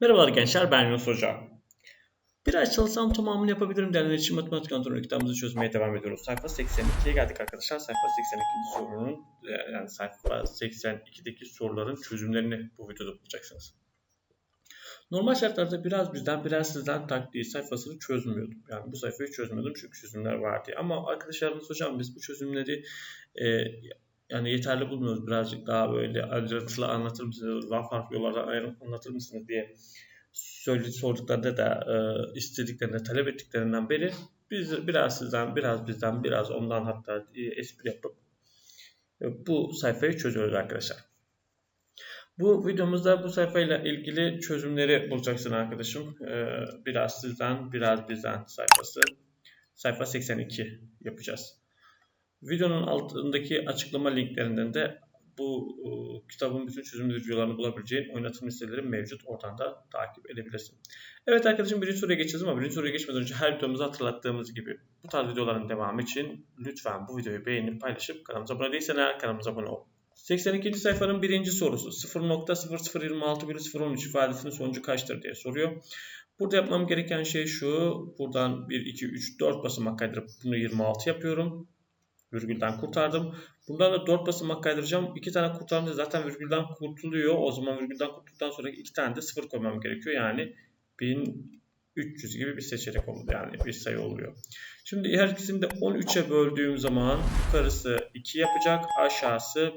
Merhabalar gençler, ben Yunus Hoca. Bir ay çalışsam tamamını yapabilirim denenler için matematik antrenörü kitabımızı çözmeye devam ediyoruz. Sayfa 82'ye geldik arkadaşlar. Sayfa 82. sorunun, e, yani sayfa 82'deki soruların çözümlerini bu videoda bulacaksınız. Normal şartlarda biraz bizden biraz sizden taktiği sayfasını çözmüyordum. Yani bu sayfayı çözmüyordum çünkü çözümler vardı. Ama arkadaşlarımız hocam biz bu çözümleri e, yani yeterli bulmuyoruz. Birazcık daha böyle ayrıntılı anlatır mısınız, daha farklı yollardan anlatır mısınız diye söyledi sorduklarında da e, istediklerinde, talep ettiklerinden beri biz biraz sizden, biraz bizden, biraz ondan hatta e, espri yapıp e, bu sayfayı çözüyoruz arkadaşlar. Bu videomuzda bu sayfayla ilgili çözümleri bulacaksın arkadaşım. E, biraz sizden, biraz bizden sayfası. Sayfa 82 yapacağız. Videonun altındaki açıklama linklerinden de bu e, kitabın bütün çözüm videolarını bulabileceğin oynatım listeleri mevcut. Oradan da takip edebilirsin. Evet arkadaşım birinci soruya geçeceğiz ama birinci soruya geçmeden önce her videomuzda hatırlattığımız gibi bu tarz videoların devamı için lütfen bu videoyu beğenip paylaşıp kanalımıza abone değilsen eğer kanalımıza abone ol. 82. sayfanın birinci sorusu 0.0026 bölü 013 ifadesinin sonucu kaçtır diye soruyor. Burada yapmam gereken şey şu. Buradan 1, 2, 3, 4 basamak kaydırıp bunu 26 yapıyorum virgülden kurtardım. Bundan da 4 basamak kaydıracağım. 2 tane kurtarınca zaten virgülden kurtuluyor. O zaman virgülden kurtulduktan sonra 2 tane de 0 koymam gerekiyor. Yani 1300 gibi bir seçenek oldu. Yani bir sayı oluyor. Şimdi her ikisini de 13'e böldüğüm zaman yukarısı 2 yapacak. Aşağısı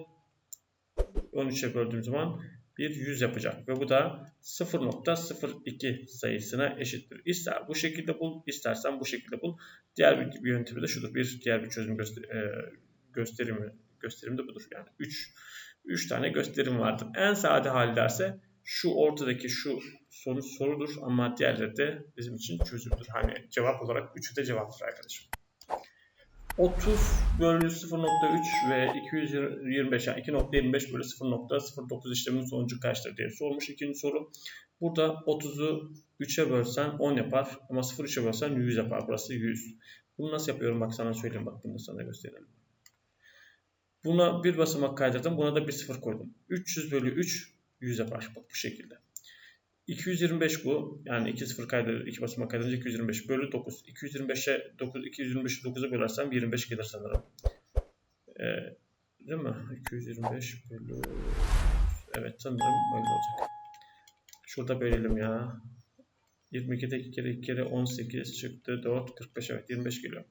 13'e böldüğüm zaman bir 100 yapacak ve bu da 0.02 sayısına eşittir. İster bu şekilde bul, istersen bu şekilde bul. Diğer bir, bir yöntemi de şudur. Bir diğer bir çözüm göster e, gösterimi gösterim de budur. Yani 3 3 tane gösterim vardır. En sade hal derse şu ortadaki şu sonuç sorudur ama diğerleri de bizim için çözümdür. Hani cevap olarak 3'ü de cevaptır arkadaşım. 30 bölü 0.3 ve 225 yani 2.25 bölü 0.09 işleminin sonucu kaçtır diye sormuş ikinci soru. Burada 30'u 3'e bölsen 10 yapar ama 0 3'e bölsen 100 yapar. Burası 100. Bunu nasıl yapıyorum bak sana söyleyeyim bak bunu sana gösterelim. Buna bir basamak kaydırdım. Buna da bir sıfır koydum. 300 bölü 3 100 yapar. Bak bu şekilde. 225 bu. Yani 2 sıfır kaydı 2 basamak kaydınca 225 bölü 9. 225'e 9 225'i 9'a bölersem 25 gelir sanırım. Ee, değil mi? 225 bölü Evet sanırım böyle olacak. Şurada bölelim ya. 22'de 2 kere 2 kere 18 çıktı. 4 45 evet 25 geliyor.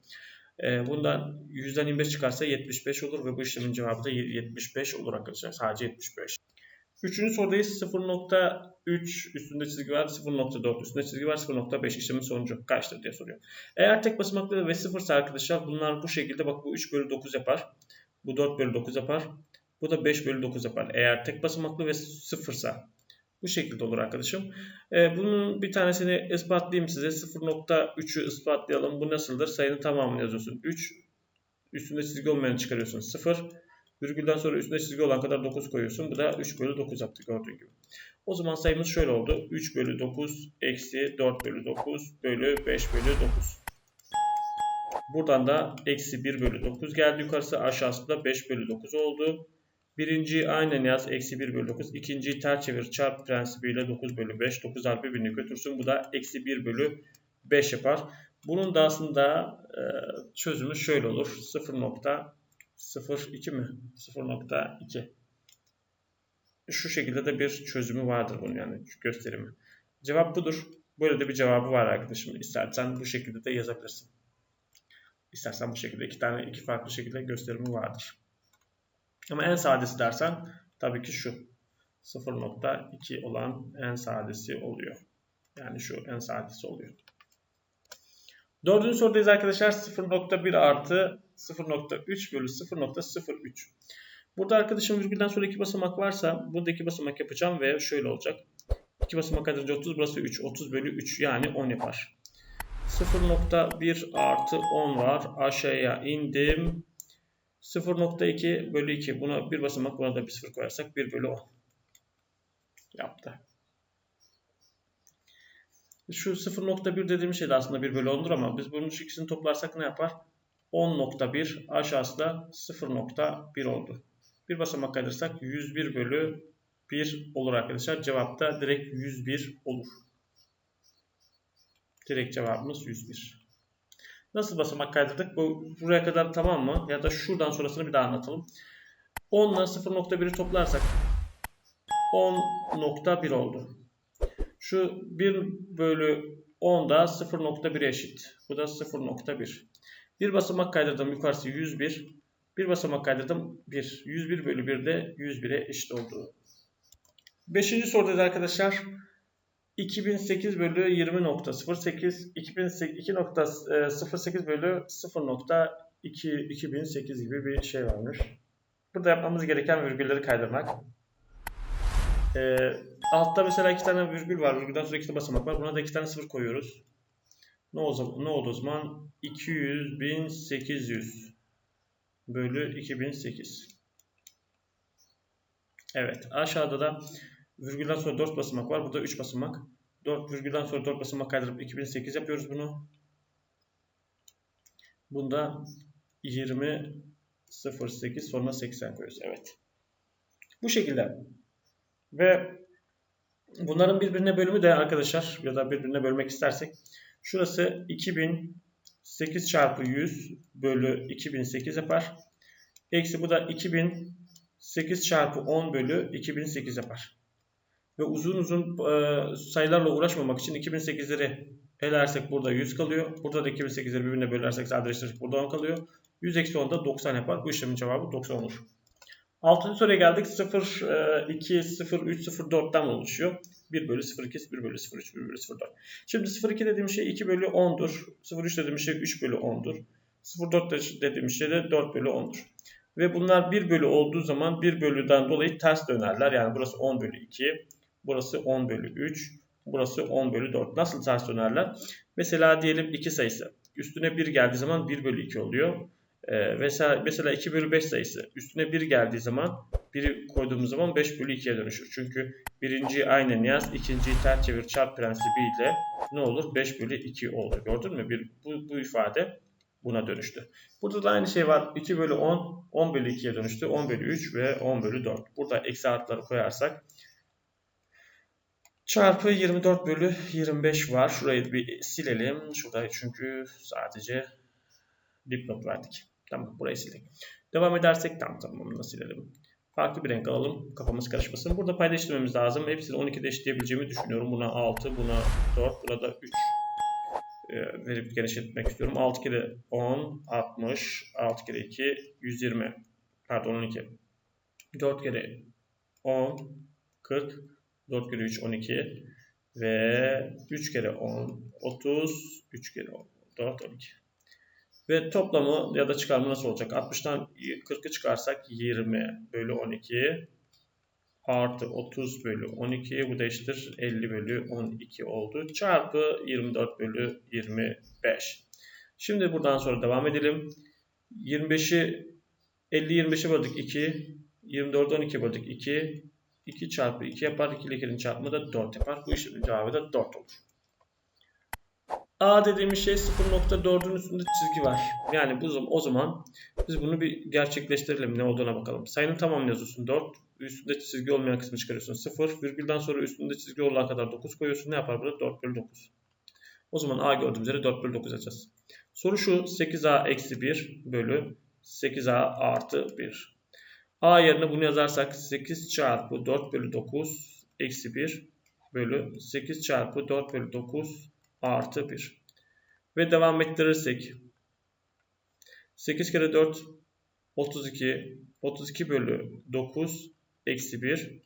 Ee, bundan 100'den 25 çıkarsa 75 olur ve bu işlemin cevabı da 75 olur arkadaşlar. Sadece 75. Üçüncü sorudayız. 0.3 üstünde çizgi var. 0.4 üstünde çizgi var. 0.5 işlemin sonucu kaçtır diye soruyor. Eğer tek basamaklı ve sıfırsa arkadaşlar bunlar bu şekilde bak bu 3 bölü 9 yapar. Bu 4 bölü 9 yapar. Bu da 5 bölü 9 yapar. Eğer tek basamaklı ve sıfırsa bu şekilde olur arkadaşım. Ee, bunun bir tanesini ispatlayayım size. 0.3'ü ispatlayalım. Bu nasıldır? Sayının tamamını yazıyorsun. 3 üstünde çizgi olmayanı çıkarıyorsun. 0 Virgülden sonra üstüne çizgi olan kadar 9 koyuyorsun. Bu da 3 bölü 9 yaptı gördüğün gibi. O zaman sayımız şöyle oldu. 3 bölü 9 eksi 4 bölü 9 bölü 5 bölü 9. Buradan da eksi 1 bölü 9 geldi yukarısı. Aşağısı da 5 bölü 9 oldu. Birinciyi aynen yaz. Eksi 1 bölü 9. İkinciyi ters çevir. Çarp prensibiyle 9 bölü 5. 9 alp birbirini götürsün. Bu da eksi 1 bölü 5 yapar. Bunun da aslında e, çözümü şöyle olur. 0. 0.2 mi? 0.2. Şu şekilde de bir çözümü vardır bunun yani gösterimi. Cevap budur. Böyle de bir cevabı var arkadaşım. İstersen bu şekilde de yazabilirsin. İstersen bu şekilde iki tane iki farklı şekilde gösterimi vardır. Ama en sadesi dersen tabii ki şu 0.2 olan en sadesi oluyor. Yani şu en sadesi oluyor. Dördüncü sorudayız arkadaşlar. 0.1 artı 0.3 bölü 0.03. Burada arkadaşım virgülden sonra iki basamak varsa burada iki basamak yapacağım ve şöyle olacak. İki basamak atınca 30 burası 3. 30 bölü 3 yani 10 yapar. 0.1 artı 10 var. Aşağıya indim. 0.2 bölü 2. Buna bir basamak buna da bir sıfır koyarsak 1 bölü 10. Yaptı. Şu 0.1 dediğim şey de aslında 1 bölü 10'dur ama biz bunun ikisini toplarsak ne yapar? 10.1 aşağısı da 0.1 oldu. Bir basamak kaydırsak 101 bölü 1 olur arkadaşlar. Cevapta direkt 101 olur. Direkt cevabımız 101. Nasıl basamak kaydırdık? Bu buraya kadar tamam mı? Ya da şuradan sonrasını bir daha anlatalım. 10 ile 0.1'i toplarsak 10.1 oldu. Şu 1 bölü 10 da 0.1 eşit. Bu da 0.1. Bir basamak kaydırdım yukarısı 101. Bir basamak kaydırdım 1. 101 bölü 1 de 101'e eşit oldu. Beşinci soruda da arkadaşlar 2008 bölü 20.08 2.08 bölü 0.2 2008 gibi bir şey varmış. Burada yapmamız gereken virgülleri kaydırmak. Ee, altta mesela iki tane virgül var. Virgülden sonra iki basamak var. Buna da iki tane sıfır koyuyoruz. Ne oldu, ne oldu o zaman? 200.800 bölü 2008. Evet. Aşağıda da virgülden sonra 4 basamak var. Burada 3 basamak. 4 virgülden sonra 4 basamak kaydırıp 2008 yapıyoruz bunu. Bunda 20 08 sonra 80 koyuyoruz. Evet. Bu şekilde. Ve bunların birbirine bölümü de arkadaşlar ya da birbirine bölmek istersek şurası 2008 çarpı 100 bölü 2008 yapar. Eksi bu da 2008 çarpı 10 bölü 2008 yapar. Ve uzun uzun e, sayılarla uğraşmamak için 2008'leri elersek burada 100 kalıyor. Burada da 2008'leri birbirine bölersek sadeleştirirsek burada 10 kalıyor. 100 eksi 10 da 90 yapar. Bu işlemin cevabı 90 olur. Altıncı soruya geldik. 0, 2, 0, 3, 0, 4'ten oluşuyor. 1 bölü 0, 2, 1 bölü 0, 3, 1 bölü 0, 4. Şimdi 0, 2 dediğim şey 2 bölü 10'dur. 0, 3 dediğim şey 3 bölü 10'dur. 0, 4 dediğim şey de 4 bölü 10'dur. Ve bunlar 1 bölü olduğu zaman 1 bölüden dolayı ters dönerler. Yani burası 10 bölü 2, burası 10 bölü 3, burası 10 bölü 4. Nasıl ters dönerler? Mesela diyelim 2 sayısı. Üstüne 1 geldiği zaman 1 bölü 2 oluyor. Ee, mesela, mesela 2 bölü 5 sayısı üstüne 1 geldiği zaman 1'i koyduğumuz zaman 5 bölü 2'ye dönüşür. Çünkü birinciyi aynen yaz, ikinciyi ters çevir çarp prensibiyle ne olur? 5 bölü 2 olur. Gördün mü? Bir, bu, bu ifade buna dönüştü. Burada da aynı şey var. 2 bölü 10, 10 bölü 2'ye dönüştü. 10 bölü 3 ve 10 bölü 4. Burada eksi artıları koyarsak çarpı 24 bölü 25 var. Şurayı bir silelim. Şurada çünkü sadece dipnot verdik. Tamam burayı sildik. Devam edersek tamam tamam bunu silelim. Farklı bir renk alalım. Kafamız karışmasın. Burada paylaştırmamız lazım. Hepsini 12'de eşitleyebileceğimi düşünüyorum. Buna 6, buna 4, buna da 3 e, verip genişletmek istiyorum. 6 kere 10, 60, 6 kere 2, 120. Pardon 12. 4 kere 10, 40, 4 kere 3, 12 ve 3 kere 10, 30, 3 kere 10, 4, 12. Ve toplamı ya da çıkarımı nasıl olacak? 60'tan 40'ı çıkarsak 20 bölü 12 artı 30 bölü 12 bu da eşittir 50 bölü 12 oldu. Çarpı 24 bölü 25. Şimdi buradan sonra devam edelim. 25'i 50 25'e böldük 2. 24 12 böldük 2. 2 çarpı 2 yapar. 2 ile 2'nin çarpımı da 4 yapar. Bu işlemin cevabı da 4 olur. A dediğimiz şey 0.4'ün üstünde çizgi var. Yani bu o zaman biz bunu bir gerçekleştirelim. Ne olduğuna bakalım. Sayının tamamını yazıyorsun 4. Üstünde çizgi olmayan kısmı çıkarıyorsun 0. Virgülden sonra üstünde çizgi olan kadar 9 koyuyorsun. Ne yapar burada? 4 bölü 9. O zaman A gördüğümüz yere 4 bölü 9 yazacağız. Soru şu 8A eksi 1 bölü 8A artı 1. A yerine bunu yazarsak 8 çarpı 4 bölü 9 eksi 1 bölü 8 çarpı 4 bölü 9 artı 1. Ve devam ettirirsek 8 kere 4 32 32 bölü 9 eksi 1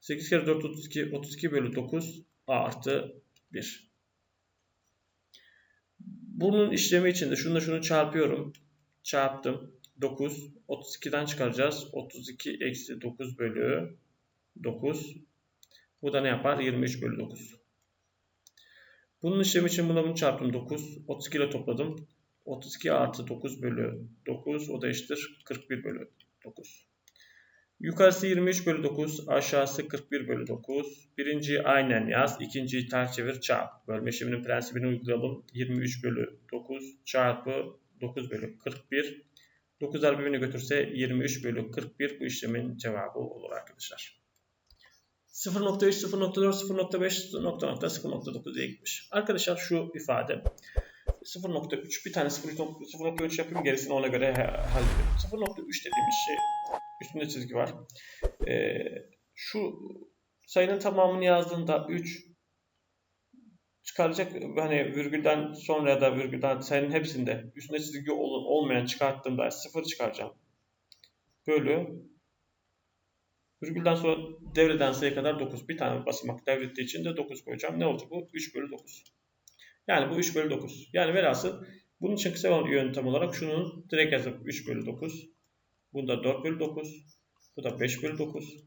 8 kere 4 32 32 bölü 9 artı 1. Bunun işlemi için de şunu şunu çarpıyorum. Çarptım. 9. 32'den çıkaracağız. 32 eksi 9 bölü 9. Bu da ne yapar? 23 bölü 9. Bunun işlemi için buna bunu çarptım 9. 32 ile topladım. 32 artı 9 bölü 9 o da eşittir 41 bölü 9. Yukarısı 23 bölü 9 aşağısı 41 bölü 9. Birinciyi aynen yaz. ikinciyi ters çevir çarp. Bölme işleminin prensibini uygulayalım. 23 bölü 9 çarpı 9 bölü 41. 9'lar birbirini götürse 23 bölü 41 bu işlemin cevabı olur arkadaşlar. 0.3, 0.4, 0.5, nokta nokta 0.9 diye gitmiş. Arkadaşlar şu ifade 0.3 bir tane 0.3 yapayım gerisini ona göre ha- halledelim. 0.3 dediğimiz şey üstünde çizgi var. Ee, şu sayının tamamını yazdığında 3 çıkaracak hani virgülden sonra da virgülden sayının hepsinde üstünde çizgi ol- olmayan çıkarttığımda 0 çıkaracağım. Bölü virgülden sonra devreden sayı kadar 9. Bir tane basamak devrettiği için de 9 koyacağım. Ne olacak bu? 3 bölü 9. Yani bu 3 bölü 9. Yani velhasıl bunun için kısa yöntem olarak şunu direkt yazıp 3 bölü 9. Bunda 4 bölü 9. Bu da 5 bölü 9.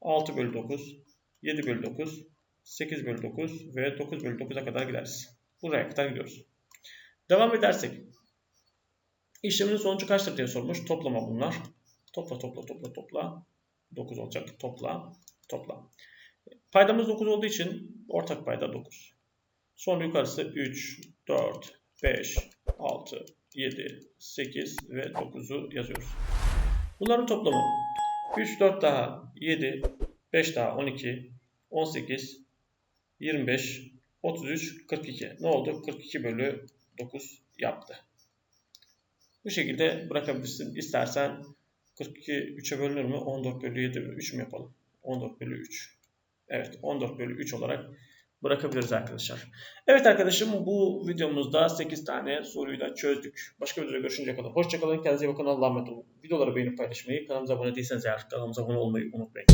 6 bölü 9. 7 bölü 9. 8 bölü 9 ve 9 bölü 9'a kadar gideriz. Buraya kadar gidiyoruz. Devam edersek. İşleminin sonucu kaçtır diye sormuş. Toplama bunlar. Topla topla topla topla. 9 olacak. Topla topla. Paydamız 9 olduğu için ortak payda 9. Sonra yukarısı 3, 4, 5, 6, 7, 8 ve 9'u yazıyoruz. Bunların toplamı 3, 4 daha 7, 5 daha 12, 18, 25, 33, 42. Ne oldu? 42 bölü 9 yaptı. Bu şekilde bırakabilirsin. İstersen 42 3'e bölünür mü? 14 bölü 7 bölü 3 mü yapalım? 14 bölü 3. Evet 14 bölü 3 olarak bırakabiliriz arkadaşlar. Evet arkadaşım bu videomuzda 8 tane soruyu da çözdük. Başka videoda görüşünceye kadar. Hoşçakalın. Kendinize iyi bakın. Allah'a emanet olun. Videoları beğenip paylaşmayı, kanalımıza abone değilseniz eğer kanalımıza abone olmayı unutmayın.